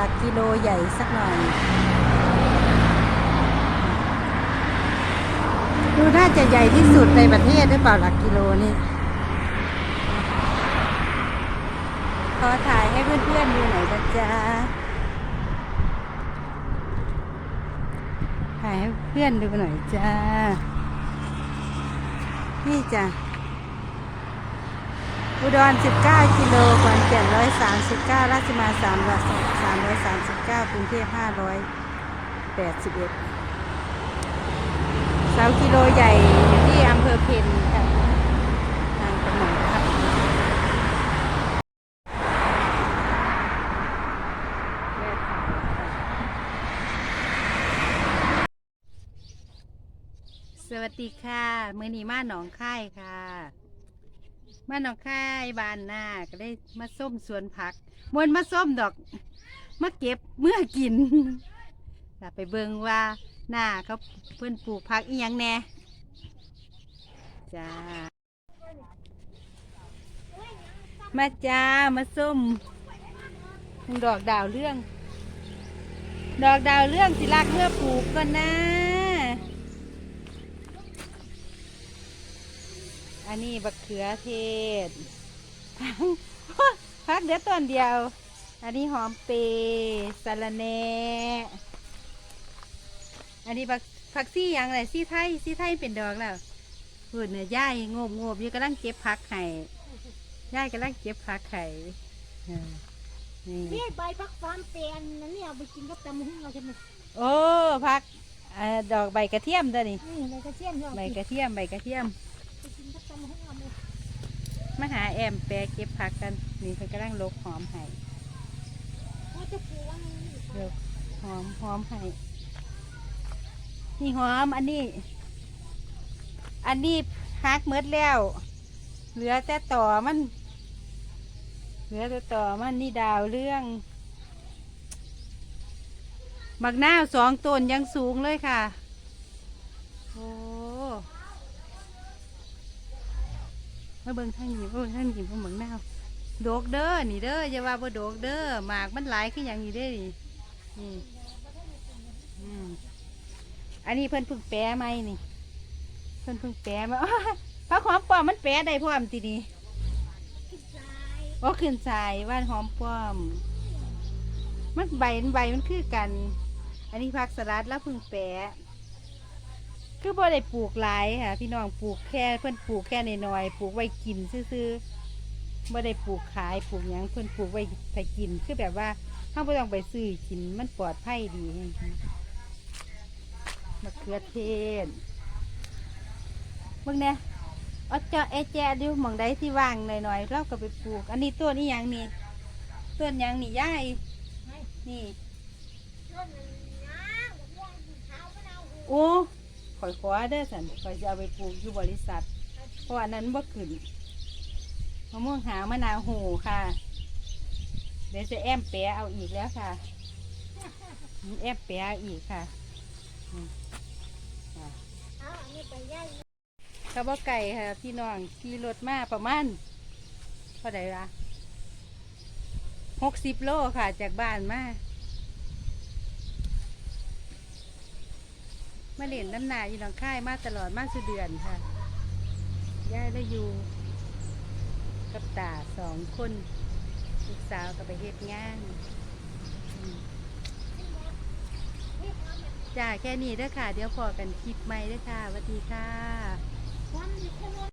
ลักกิโลใหญ่สักหน่อย ดูน่าจะใหญ่ที่สุดในประเทศหรือเปล่าหลักกิโลนี่ขอถ่ายให้เพื่อนๆดูหน่อยนะจ๊ะถ่ายให้เพื่อนดูหน่อยจ้า นี่จ้ะ อุดร 19 กิโลขอนแก่น139 ราชมา3 339กรุงเทพ581 เสากิโลใหญ่อยู่ที่อำเภอเพนค่ะทางจังหวัดครับสวัสดีค่ะ มือนีมาหนองค่ายค่ะ มาหนองค่ายบานหน้าก็ได้มาส้มสวนผักมวนมาส้มดอกมาเก็บเมื่อกินแต่ไปเบิงว่าหน้าเขาเพื่อนปลูกผักอีหยังแน่จ้ามาจ้ามาส้มดอกดาวเรื่อง ดอกดาวเรื่องสิลักเมื่อปลูกก่อนนะ อันนี้บักเขือเทศพักเดี๋ยวต้นเดียว อันนี้หอมเปรย์สะระแหน่อันนี้ผักผักซี่หยังไรซี่ไทยซี่ไทยเป็นดอกแล้วพูดเนี่ยย่ายงบงบอยู่กำลังเก็บผักไข่ย่ายกำลังเก็บผักไข่เออนี่นี่ใบพักฟาร์มเปลี่ยนนั่นเนี่ยเอาไปกินกับตำหุ้งเราใช่ไหมโอ้ผักเอ่อดอกใบกระเทียมตัวนี้นี่ใบกระเทียมที่เราใบกินกระเทียมใบกระเทียม มาหาแอมแปรเก็บผักกันนี่เพิ่นกำลังลกหอมให้เขาจะปลูกว่านี่ลกหอมหอมให้นี่หอมอันนี้ อันนี้ฮักเมดแล้ว เหลือแต่ต่อมัน เหลือแต่ต่อมันนี่ดาวเรื่องบักนาสองต้นยังสูงเลยค่ะโอ้ มาเบิ่งทางนี้มาเบิ่งทางนี้พวกบักนาวโดกเด้อนี่เด้ออย่าว่าบ่โดกเด้อหมากมันหลายขึ้นอหย่างนี้เด้อนี่นี่อืมอันนี้เพิ่นเพึ่งแปะไหมนี่ เพิ่นเพึ่งแปะมาพระหอมปลอมมันแปะได้พร้อมทีนี้กินทรายว่าขึ้นสายว่านหอมป้อม มันใบมันใบมันคือกัน อันนี้ผักสลัดแล้วพึ่งแปะ คือบ่ได้ปลูกหลายค่ะ พี่น้องปลูกแค่เพื่อนปลูกแค่ในน้อยๆปลูกไว้กินซื่อๆบ่ได้ปลูกขายปลูกหยังเพื่อนปลูกไว้แต่กิน คือแบบว่าเราไม่ต้องไปซื้อกินมันปลอดภัยดีมะเขือเทศเบิ่งเนี่ยเอาเจาะแอแจดิวหมองใดที่ว่างหน่อยๆเราก็ไปปลูก อันนี้ต้นนี้ยังนี่ต้นหยังนี่ย่ายนี่ต้นนั้นนะมะม่วงสีขาวมะนาวหูโอ้ ข่อยขอเด้สันข่อยจะเอาไปปลูกอยู่บริษัท เพราะอันนั้นบ่ขึ้นมะม่วงหาวมะนาวโหค่ะ เดี๋ยวจะแอมแปะเอาอีกแล้วค่ะแอมแปะอีกค่ะอืมค่ะเปย่ายข้าวไก่ค่ะ พี่น้องขี่รถมาประมาณเท่าไหร่ละหกสิบโลค่ะ จากบ้านมา มาเล่นน้ำหนาอยู่หลังค่ายมาตลอดมาสุเดือนค่ะย่ายแล้อยู่กับตาสองคนลูกสาวก็ไปเฮ็ดงานจ้าแค่นี้เด้อค่ะ เดี๋ยวพอกันคลิปใหม่เด้อค่ะสวัสดีค่ะ